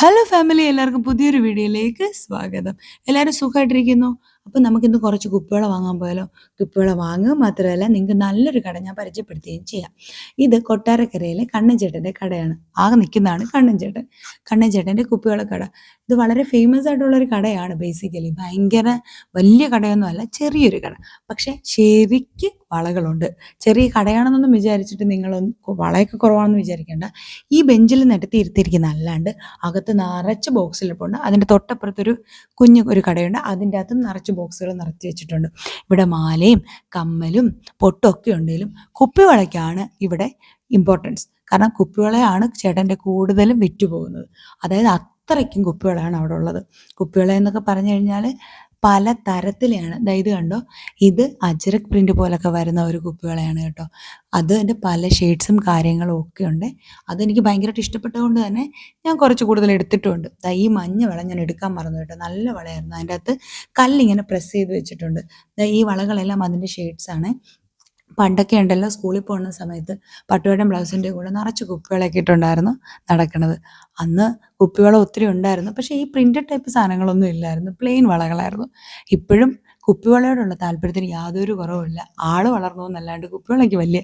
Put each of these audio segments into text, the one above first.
Hello family എല്ലാവർക്കും പുതിയൊരു വീഡിയോയിലേക്ക് സ്വാഗതം. എല്ലാവരും സുഖമായിട്ടിരിക്കുന്നു? അപ്പം നമുക്കിന്ന് കുറച്ച് കുപ്പിവള വാങ്ങാൻ പോയാലോ? കുപ്പിവള വാങ്ങുക മാത്രമല്ല നിങ്ങൾക്ക് നല്ലൊരു കട ഞാൻ പരിചയപ്പെടുത്തുകയും ചെയ്യാം. ഇത് കൊട്ടാരക്കരയിലെ കണ്ണൻചേട്ടന്റെ കടയാണ്. ആകെ നിൽക്കുന്നതാണ് കണ്ണൻചേട്ടൻ. കണ്ണൻചേട്ടന്റെ കുപ്പിവള കട. ഇത് വളരെ ഫേമസ് ആയിട്ടുള്ള ഒരു കടയാണ് ബേസിക്കലി ഭയങ്കര വലിയ കടയൊന്നും അല്ല ചെറിയൊരു കട. പക്ഷെ ശരിക്ക് വളകളുണ്ട്. ചെറിയ കടയാണെന്നൊന്നും വിചാരിച്ചിട്ട് നിങ്ങളൊന്നും വളയൊക്കെ കുറവാണെന്ന് വിചാരിക്കേണ്ട. ഈ ബെഞ്ചിൽ നിരത്തി ഇരുത്തിയിരിക്കുന്ന അല്ലാണ്ട് അകത്ത് നിറച്ച് ബോക്സിലിപ്പുണ്ട് അതിന്റെ തൊട്ടപ്പുറത്തൊരു കുഞ്ഞു ഒരു കടയുണ്ട്. അതിന്റെ അകത്തും നിറച്ച് ബോക്സുകൾ നിറച്ച് വെച്ചിട്ടുണ്ട്. ഇവിടെ മാലയും കമ്മലും പൊട്ടൊക്കെ ഉണ്ടെങ്കിലും കുപ്പിവളയ്ക്കാണ് ഇവിടെ ഇമ്പോർട്ടൻസ് കാരണം കുപ്പിവളയാണ് ചേട്ടന്റെ കൂടുതലും വിറ്റുപോകുന്നത്. അതായത് അത്രയ്ക്കും കുപ്പിവളയാണ് അവിടെ ഉള്ളത് കുപ്പിവള എന്നൊക്കെ പറഞ്ഞു കഴിഞ്ഞാൽ പല തരത്തിലാണ് ദാ ഇത് കണ്ടോ? ഇത് അജരക് പ്രിന്റ് പോലൊക്കെ വരുന്ന ഒരു കുപ്പിവളയാണ് കേട്ടോ. അതിന്റെ പല ഷെയ്ഡ്സും കാര്യങ്ങളും ഒക്കെ ഉണ്ട്. അതെനിക്ക് ഭയങ്കരമായിട്ട് ഇഷ്ടപ്പെട്ടതുകൊണ്ട് തന്നെ ഞാൻ കുറച്ച് കൂടുതൽ എടുത്തിട്ടുമുണ്ട് ദാ ഈ മഞ്ഞ വള ഞാൻ എടുക്കാൻ മറന്നു കേട്ടോ. നല്ല വളയായിരുന്നു അതിന്റെ അകത്ത് കല്ലിങ്ങനെ പ്രസ് ചെയ്ത് വെച്ചിട്ടുണ്ട്. ഈ വളകളെല്ലാം അതിന്റെ ഷെയ്ഡ്സാണ് പണ്ടൊക്കെ ഉണ്ടല്ലോ സ്കൂളിൽ പോകുന്ന സമയത്ത് പട്ടുവടം ബ്ലൗസിന്റെ കൂടെ നിറച്ച് കുപ്പികളൊക്കെ ഇട്ടുണ്ടായിരുന്നു നടക്കുന്നത് അന്ന് കുപ്പിവളം ഒത്തിരി ഉണ്ടായിരുന്നു. പക്ഷേ ഈ പ്രിന്റഡ് ടൈപ്പ് സാധനങ്ങളൊന്നും ഇല്ലായിരുന്നു. പ്ലെയിൻ വളകളായിരുന്നു. ഇപ്പോഴും കുപ്പിവളയോടുള്ള താല്പര്യത്തിന് യാതൊരു കുറവുമില്ല ആൾ വളർന്നു എന്നല്ലാണ്ട് കുപ്പിവളയ്ക്ക് വലിയ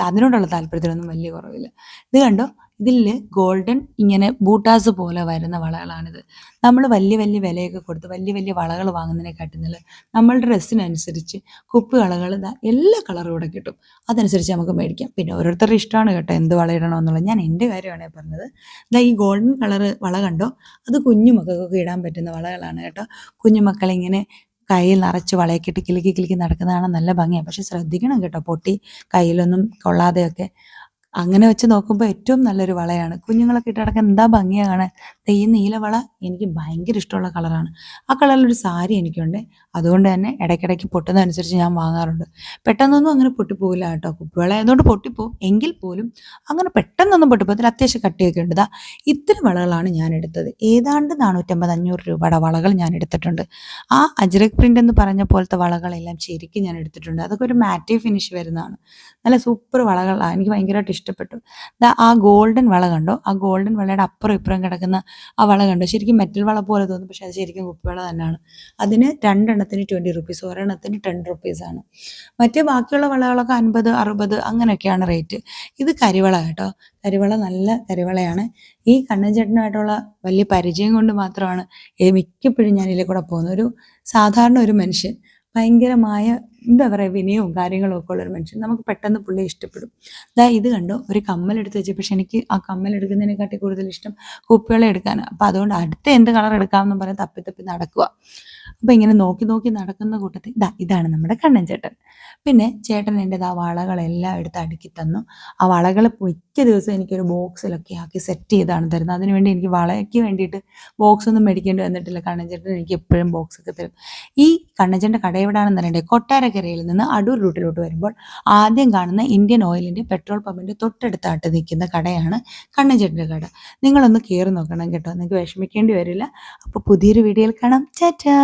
അതിനോടുള്ള താല്പര്യത്തിനൊന്നും വലിയ കുറവില്ല. ഇത് കണ്ടോ? ഇതിൽ ഗോൾഡൻ ഇങ്ങനെ ബൂട്ടാസ് പോലെ വരുന്ന വളകളാണിത്. നമ്മൾ വലിയ വലിയ വിലയൊക്കെ കൊടുത്ത് വലിയ വലിയ വളകൾ വാങ്ങുന്നതിനെക്കാട്ടുന്നില്ല നമ്മൾ ഡ്രസ്സിനനുസരിച്ച് കുപ്പ് വളകൾ എല്ലാ കളറും ഇവിടെ കിട്ടും. അതനുസരിച്ച് നമുക്ക് മേടിക്കാം. പിന്നെ ഓരോരുത്തരുടെ ഇഷ്ടമാണ് കേട്ടോ എന്ത് വള ഇടണമെന്നുള്ളത് ഞാൻ എന്റെ കാര്യമാണ് പറഞ്ഞത്. ഇതാ ഈ ഗോൾഡൻ കളർ വള കണ്ടോ? അത് കുഞ്ഞു മക്കൾക്കൊക്കെ ഇടാൻ പറ്റുന്ന വളകളാണ് കേട്ടോ. കുഞ്ഞു മക്കളിങ്ങനെ കയ്യിൽ നിറച്ച് വളയൊക്കെ ഇട്ട് കിലുക്കി നടക്കുന്നതാണ് നല്ല ഭംഗിയാണ്. പക്ഷെ ശ്രദ്ധിക്കണം കേട്ടോ പൊട്ടി കയ്യിലൊന്നും കൊള്ളാതെയൊക്കെ അങ്ങനെ വെച്ച് നോക്കുമ്പോൾ ഏറ്റവും നല്ലൊരു വളയാണ്. കുഞ്ഞുങ്ങളൊക്കെ ഇട്ടടക്കം എന്താ ഭംഗിയാണ്? ഈ നീലവള എനിക്ക് ഭയങ്കര ഇഷ്ടമുള്ള കളറാണ്. ആ കളറിലൊരു സാരി എനിക്കുണ്ട്. അതുകൊണ്ട് തന്നെ ഇടയ്ക്കിടയ്ക്ക് പൊട്ടുന്നതനുസരിച്ച് ഞാൻ വാങ്ങാറുണ്ട്. പെട്ടെന്നൊന്നും അങ്ങനെ പൊട്ടിപ്പോകില്ല കേട്ടോ. കുപ്പിവള ആയതുകൊണ്ട് പൊട്ടിപ്പോവും. എങ്കിൽ പോലും അങ്ങനെ പെട്ടെന്നൊന്നും പൊട്ടിപ്പോകത്തില്ല അത്യാവശ്യം കട്ടിയൊക്കെ ഉണ്ട്. ഇത്തരം വളകളാണ് ഞാൻ എടുത്തത്. ഏതാണ്ട് നാനൂറ്റമ്പത് അഞ്ഞൂറ് രൂപയുടെ വളകൾ ഞാൻ എടുത്തിട്ടുണ്ട്. ആ അജ്രക് പ്രിന്റ് എന്ന് പറഞ്ഞ പോലത്തെ വളകളെല്ലാം ശരിക്കും ഞാൻ എടുത്തിട്ടുണ്ട്. അതൊക്കെ ഒരു മാറ്റി ഫിനിഷ് വരുന്നതാണ്. നല്ല സൂപ്പർ വളകളാണ്. എനിക്ക് ഭയങ്കരമായിട്ട് ഇഷ്ടപ്പെട്ടു. ആ ഗോൾഡൻ വള കണ്ടോ? ആ ഗോൾഡൻ വളയുടെ അപ്പുറം ഇപ്പുറം കിടക്കുന്ന ആ വള കണ്ടോ? ശരിക്കും മെറ്റൽ വള പോലെ തോന്നും പക്ഷേ അത് ശരിക്കും കുപ്പിവള തന്നെയാണ്. അതിന് രണ്ടെണ്ണത്തിന് ട്വന്റി റുപ്പീസ് ഒരെണ്ണത്തിന് ടെൻ റുപ്പീസാണ് മറ്റേ ബാക്കിയുള്ള വളകളൊക്കെ അൻപത് അറുപത് അങ്ങനെയൊക്കെയാണ് റേറ്റ്. ഇത് കരിവള കേട്ടോ. കരിവള നല്ല കരിവളയാണ്. ഈ കണ്ണൻചേട്ടനുമായിട്ടുള്ള വലിയ പരിചയം കൊണ്ട് മാത്രമാണ് മിക്കപ്പോഴും ഞാൻ കൂടെ പോകുന്നത്. ഒരു സാധാരണ ഒരു മനുഷ്യൻ ഭയങ്കരമായ എന്താ പറയുക വിനയവും കാര്യങ്ങളും ഒക്കെ ഉള്ളൊരു മനുഷ്യൻ. നമുക്ക് പെട്ടെന്ന് പുള്ളി ഇഷ്ടപ്പെടും. ദാ ഇത് കണ്ടു? ഒരു കമ്മൽ എടുത്ത് വെച്ചു. പക്ഷെ എനിക്ക് ആ കമ്മൽ എടുക്കുന്നതിനെക്കാട്ടി കൂടുതൽ ഇഷ്ടം കുപ്പികളെ എടുക്കാനാണ് അപ്പം അതുകൊണ്ട് അടുത്ത എന്ത് കളർ എടുക്കാമെന്നും പറഞ്ഞ് തപ്പി തപ്പി നടക്കുക അപ്പം ഇങ്ങനെ നോക്കി നോക്കി നടക്കുന്ന കൂട്ടത്തിൽ ഇതാ ഇതാണ് നമ്മുടെ കണ്ണൻ ചേട്ടൻ. പിന്നെ ചേട്ടൻ എന്റെ ആ വളകളെല്ലാം എടുത്ത് അടുക്കി തന്നു. ആ വളകൾ മിക്ക ദിവസവും എനിക്കൊരു ബോക്സിലൊക്കെ ആക്കി സെറ്റ് ചെയ്താണ് തരുന്നത്. അതിനുവേണ്ടി എനിക്ക് വളയ്ക്ക് വേണ്ടിയിട്ട് ബോക്സ് ഒന്നും മേടിക്കേണ്ടി വന്നിട്ടില്ല. കണ്ണൻ ചേട്ടൻ എനിക്ക് എപ്പോഴും ബോക്സ് ഒക്കെ തരും. ഈ കണ്ണൻ ചേട്ടന്റെ കട എവിടെയാണെന്ന് അറിയണ്ടേ? കൊട്ടാരക്കരയിൽ നിന്ന് അടൂർ റൂട്ടിലോട്ട് വരുമ്പോൾ ആദ്യം കാണുന്ന ഇന്ത്യൻ ഓയിലിന്റെ പെട്രോൾ പമ്പിന്റെ തൊട്ടടുത്തായിട്ട് നിൽക്കുന്ന കടയാണ് കണ്ണഞ്ചേട്ടന്റെ കട. നിങ്ങളൊന്ന് കയറി നോക്കണം കേട്ടോ. നിങ്ങൾക്ക് വിഷമിക്കേണ്ടി വരില്ല. അപ്പോൾ പുതിയൊരു വീഡിയോയിൽ കാണാം. ചാറ്റാ